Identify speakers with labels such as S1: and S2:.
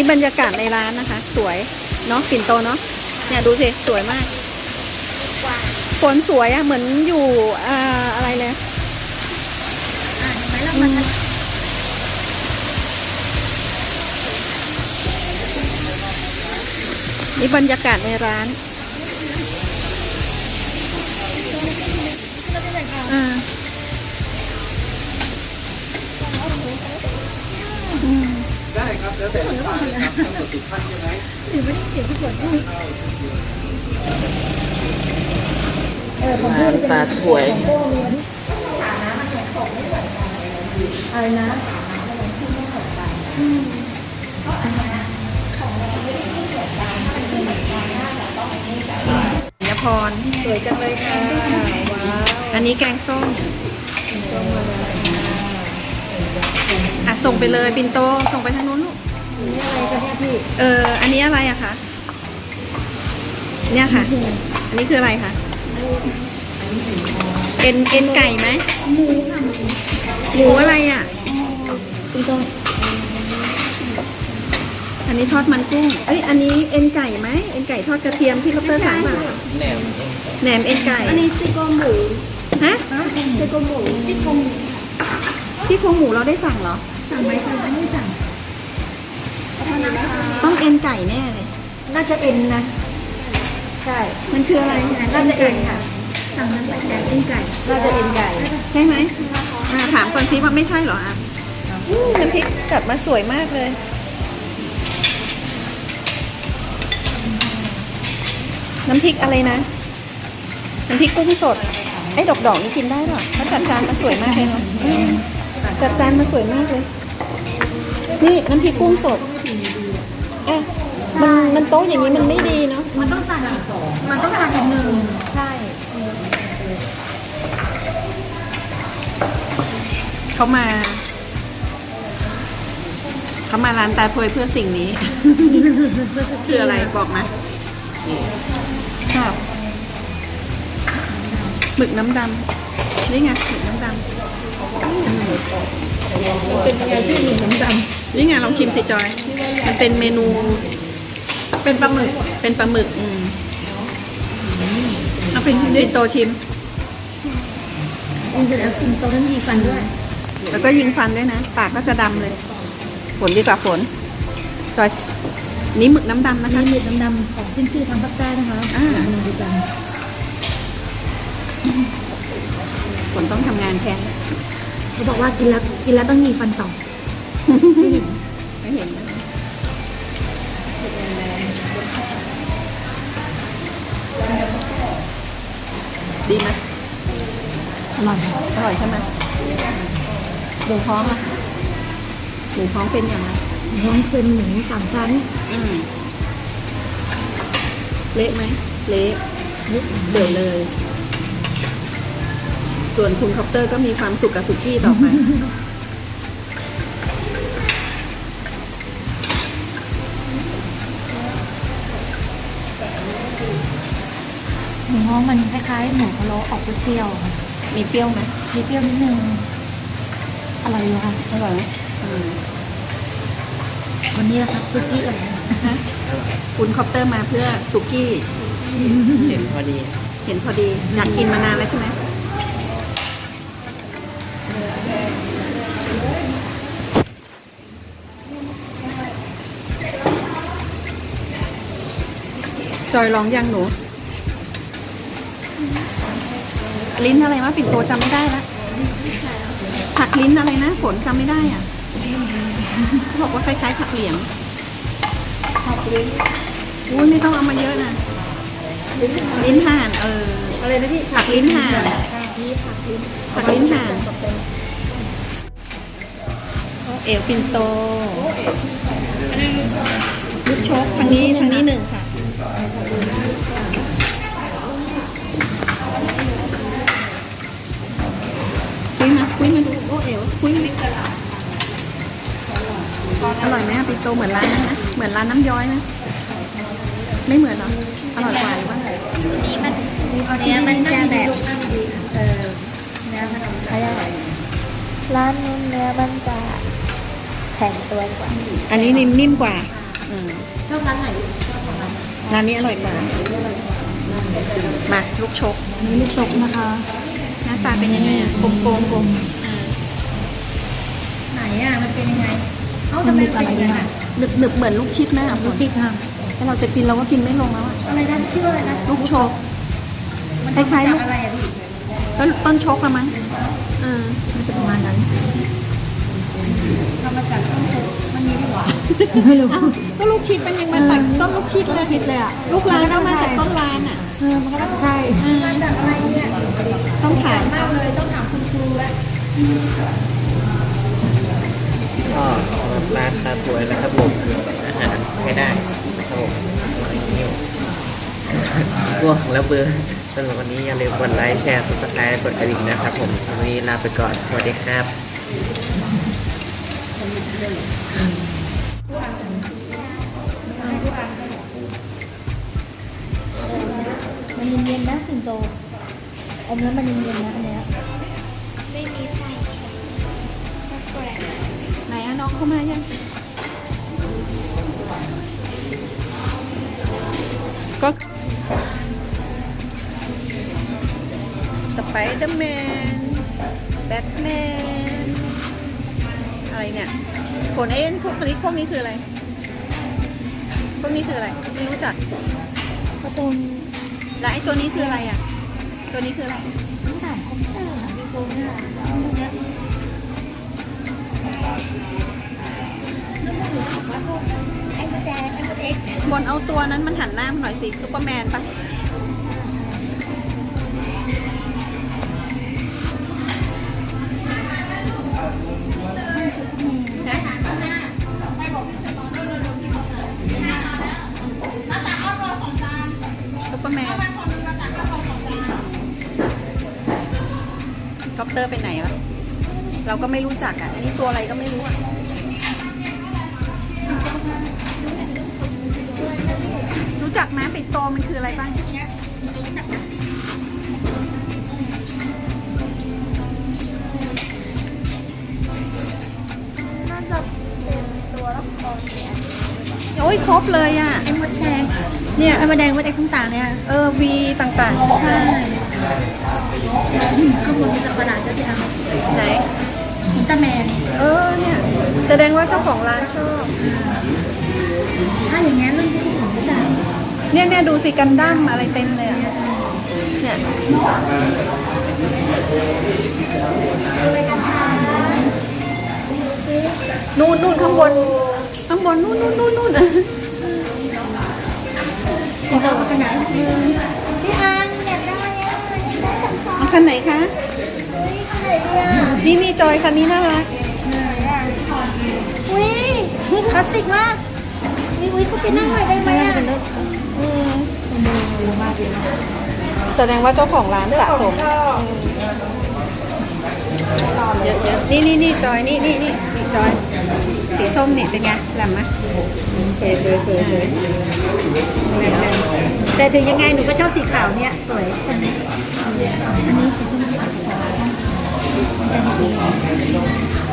S1: นี่บรรยากาศในร้านนะคะ สวยเนาะปิ่นโตเนาะเนี่ยดูสิสวยมากฝนสวยอะเหมือนอยู่อ่าอะไรเลย
S2: อ่าเห็นไหมเรามัน
S1: นี่บรรยากาศในร้าน
S2: เราจะแต่งเอา
S3: ครับแล้วแต่ลูกค้าเลยครับทั้งหมดสิบท่านใช่ไหม
S2: หรือไม่ได้เสียงที่ปวดพูดเออผมพูด
S1: ปลาถวย
S2: อะไรนะ
S1: ยพร
S2: สวยจังเลยค่ะว้าว
S1: อันนี้แกงส้ม ส่งไปเลยปินโตส่งไปทางนู้นลูก
S2: นี่อะไรกันเนี่ยพี่
S1: เอออันนี้อะไรอะคะเนี่ยค่ะ อันนี้คืออะไรคะเอ็นเอ็นไก่ไหม
S2: หมูค่ะ
S1: หมูอะไรอะ
S2: คุณตรง
S1: อันนี้ทอดมันกุ้ง เอ้ย อันนี้เอ็นไก่ไหม เอ็นไก่ทอดกระเทียมที่เขาเตอร์สั่งมา
S3: แหนม
S1: แหนมเอ็นไก่
S2: อันนี้ซี่โครงหมู
S1: ฮะ
S2: ซี่โครงหมูซี่โครงหมู
S1: ที่โครงหมูเราได้สั่งเหรอ
S2: สั่งไหมคะไม่สั่งขอโทษนะคะ
S1: ต้องเอ็นไก่แน่เลย
S2: น่าจะเอ็นนะ ใช่
S1: มันคืออะไร
S2: น่าจะเอ็นค่ะ สั่งนั้นไปแต่เอ็นไก่ น่าจะเอ็นไก่
S1: ใช่ไหมอ่าถามก่อนซิว่าไม่ใช่เหรออะอู้น้ำพริกจัดมาสวยมากเลย น้ำพริกอะไรนะ น้ำพริกกุ้งสด ไอ้ดอกดอกๆนี่กินได้เหรอเขาจัดจานมาสวยมากเลยเนาะอืม จัดจานมาสวยมากเลย นี่น้ำพริกกุ้งสดอะมันมันโต๊ะอย่างนี้มันไม่ดีเนาะ
S2: มันต้องสั่งอีกสองมันต้องสั่งอีกหนึ่งใช่
S1: เขามา เขามาร้านตาถวยเพื่อสิ่งนี้ คืออะไรบอกมาครับหมึกน้ำดำนี่ไงหมึกน้ำดำ อืม
S2: เป็นยังไงที่หนึ่งน้ำด
S1: นี่ไงลองชิมสิจอย มันเป็นเมนูำ
S2: เป็นปลาหมึก
S1: เป็นปลาหมึก อืมเอาเป็นด้วยโตชิม
S2: อินเสร็จแล้วกินโตนั้นมีฟันด้วย
S1: แล้วก็ยิงฟันด้วยนะ ปากก็จะดำเลย ฝนดีกว่าฝน จอยนี่หมึกน้ำดำนะคะ
S2: นี่หมึกน้ำดำของขึ้นชื่อทางภาคใต้นะคะ
S1: อ่า
S2: เมนูเดียวกัน
S1: ฝนต้องทำงานแทน
S2: เขาบอกว่ากินแล้วกินแล้วต้องมีฟันต่อ
S1: ไม่เห็นนะดีไหม
S2: อร่อย
S1: อร่อยใช่ไหมหมูท้องอะหมูท้องเป็นอย่างไร
S2: น้องเป็นหมูสามชั้น
S1: เละไหมเละเดือดเลย ส่วนคุณคอปเตอร์ก็มีความสุขกับสุกี้ต่อไป
S2: หมูฮ้องมันคล้ายๆหมูพะโล้ออกเปรี้ยวๆค่ะ
S1: มีเปรี้ยวไหม
S2: มีเปรี้ยวนิดนึง อร่อยอยู่ค่ะ
S1: อร่อยไหมอืม
S2: วันนี้นะครับซุกี้อะไรนะ
S1: คุณคอปเตอร์มาเพื่อสุกี้
S3: เห็นพอดี
S1: เห็นพอดี อยากกินมานานแล้วใช่ไหม จอยร้องยังหนู ลิ้นอะไรวะปิ่นโตจำไม่ได้ละผักลิ้นอะไรนะฝนจำไม่ได้อะเขาบอกว่าคล้ายๆผักเหลียงผักลิ้นอุ้ยไม่ต้องเอามาเยอะนะลิ้นห่านเออ
S2: อะไรนะพี่
S1: ผักลิ้นห่าน
S2: พี่ผักลิ้น
S1: ผักลิ้นห่านเอวปินโตลูกชกทางนี้ทางนี้หนึ่งค่ะ คุยมาคุยมาดูโอ้เอวคุยมาอร่อยไหมอะปินโตเหมือนร้านนั้นนะเหมือนร้านน้ำย้อยไหมไม่เหมือนเหรออร่อยกว่าหรือว่า
S2: นี่มันอันนี้มันจะแบบเออเนื้อมันอะไรร้านนู้นเนื้อมันจะแข็งตัวกว่า
S1: อันนี้นิ่มนิ่มกว่าอืม
S2: ชอบร้านไหนชอบขอ งร้านไหน
S1: ร้านนี้อร่อยกว่า มาลูกชก
S2: นี่ลูกชกนะคะ
S1: หน้าตาเป็นยังไงอะกลมๆกลมกลม
S2: ไหนอะ มันเป็นยังไง เอ้าทำไมเป็นอย่างนั้นอะ
S1: หนึบหนึบๆเหมือนลูกชิดหน้า
S2: ลูกพริกค่ะ
S1: ถ้าเราจะกินเราก็กินไม่ลงแล้วอะ
S2: อะไรนะชื่ออะไรนะ
S1: ลูกชก
S2: มัน
S1: คล้ายๆลูก
S2: อะไรอะพี่
S1: ต้นต้นชกละมั้งเออ
S2: มันจะประมาณนั้นทำมาจากต้นชกมันมีด้วยเหรอ ไม่รู้
S1: ก็ลูกชิดเป็นยังมาจากต้นลูกชิดเลย
S2: คิดเลยอะ
S1: ลูกร้านก็มาจากต้นร้านอะ
S2: เออมันก็น่าจะใช่มาจากอะไรเนี่ย
S1: ต้องถาม
S2: มากเลยต้องถามคุณครูแล้ว
S3: ก็สำหรับร้านคาป่วยนะครับผมอาหารใช้ได้ครับผมนิ้วง่วงแล้วเบื่อสำหรับวันนี้อย่าลืมกดไลค์แชร์ subscribe กดกระดิ่งนะครับผมวันนี้ลาไปก่อนสวัสดีครับ
S2: นเย็นนะสิงโตอมแล้วมันเย็นๆนะอันเนี้ย
S1: ไหนอะน้องเข้ามายังก็สไปเดอร์แมนแบทแมนอะไรเนี่ยผลเอ็นพวกนี้พวกนี้คืออะไร พวกนี้คืออะไร ไม่รู้จัก
S2: การ์ตูน
S1: แล้วไอ้ตัวนี้คืออะไรอะ ตัวนี้คืออะไร
S2: ต้องถามคอมพิวเตอร์อะมีโปรเนี่ยพวกเนี้ยไอ้มดแดงไอ้มดเอ็กซ์
S1: บนเอาตัวนั้นมันหันหน้ามาหน่อยสิซูเปอร์แมนปะนะ อร์แมนคอปเตอร์ไปไหนวะเราก็ไม่รู้จักอะ อันนี้ตัวอะไรก็ไม่รู้อะรู้จักไหมปิดโตมันคืออะไรบ้าง
S2: น่าจะเป็นตัวละครเนี่ย
S1: โอ้ยครบเลยอะ
S2: ไอ้มดแดง
S1: เนี่ย
S2: ไอ้มดแดงมดเอ็กซ์ต่างๆเนี่ย
S1: เออวีต่างๆ
S2: ใช่ข้างบนมีสัตว์ประหลาดด้วยพี่อาร์
S1: ไหน
S2: อุลตร้าแมน
S1: เออเนี่ย แสดงว่าเจ้าของร้านชอบ
S2: ถ้าอย่างงี้นรุ่นที่ผมรู้จัก
S1: เนี่ยเนี่ยดูสิกันดั้มอะไรเต็มเลยอะเนี่ยนู่นนู่นข้างบน ข้างบนนู่นนู่นนู่นนู่น
S2: ของเราขนาดพี่อาร์อยากได้อะ
S1: เอาคันไหนคะ
S2: ไหนดีอะ
S1: นี่นี่จอยคันนี้น่ารัก
S2: อุ้ยคลาสสิกมากนี่อุ้ยเขาไปนั่งหน่อยได้ไหมอะ
S1: อืมแสดงว่าเจ้าของร้านสะสมเยอะๆนี่นี่นี่จอยนี่นี่นี่นี่ จอย สีส้มนี่เป็นไงแหลมไหม
S2: สวยสวยสวยสวยแต่ถึงยังไงหนูก็ชอบสีขาวเนี่ยสวยอันนี้สีส้มสีขาว